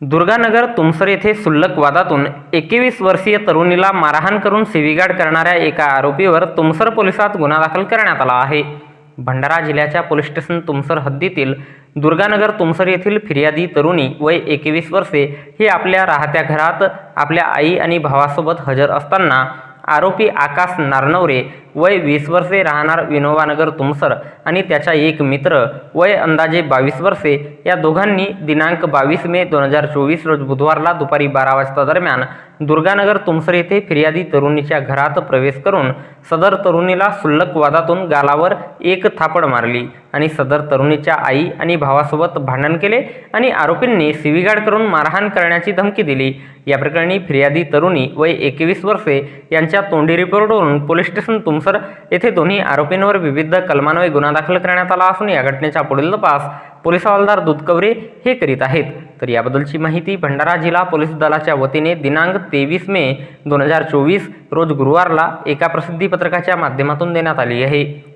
दुर्गानगर तुमसर येथे सुल्लक वादातून एकवीस वर्षीय तरुणीला मारहाण करून सिविगाड करणाऱ्या एका आरोपीवर तुमसर पोलिसात गुन्हा दाखल करण्यात आला आहे. भंडारा जिल्ह्याच्या पोलीस स्टेशन तुमसर हद्दीतील दुर्गानगर तुमसर येथील फिर्यादी तरुणी वय एकवीस वर्षे ही आपल्या राहत्या घरात आपल्या आई आणि भावासोबत हजर असताना आरोपी आकाश नारनवरे वय वीस वर्षे राहणार विनोबानगर तुमसर आणि त्याचा एक मित्र वय अंदाजे बावीस वर्षे. या दोघांनी दिनांक बावीस मे दोन हजार चोवीस रोज बुधवारला दुपारी बारा वाजता दरम्यान दुर्गानगर तुमसर येथे फिर्यादी तरुणीच्या घरात प्रवेश करून सदर तरुणीला सुल्लक वादातून गालावर एक थापड मारली आणि सदर तरुणीच्या आई आणि भावासोबत भांडण केले आणि आरोपींनी सिविगाड करून मारहाण करण्याची धमकी दिली. या प्रकरणी फिर्यादी तरुणी वय एकवीस वर्षे यांच्या तोंडी रिपोर्टवरून पोलीस स्टेशन तुम तुमसर येथे दोन्ही आरोपींवर विविध कलमान्वये गुन्हा दाखल करण्यात आला असून या घटनेचा पुढील तपास पोलीस हवालदार दुधकवरे हे करीत आहेत. तर याबद्दलची माहिती भंडारा जिल्हा पोलीस दलाच्या वतीने दिनांक तेवीस मे दोन हजार चोवीस रोज गुरुवारला एका प्रसिद्धीपत्रकाच्या माध्यमातून देण्यात आली आहे.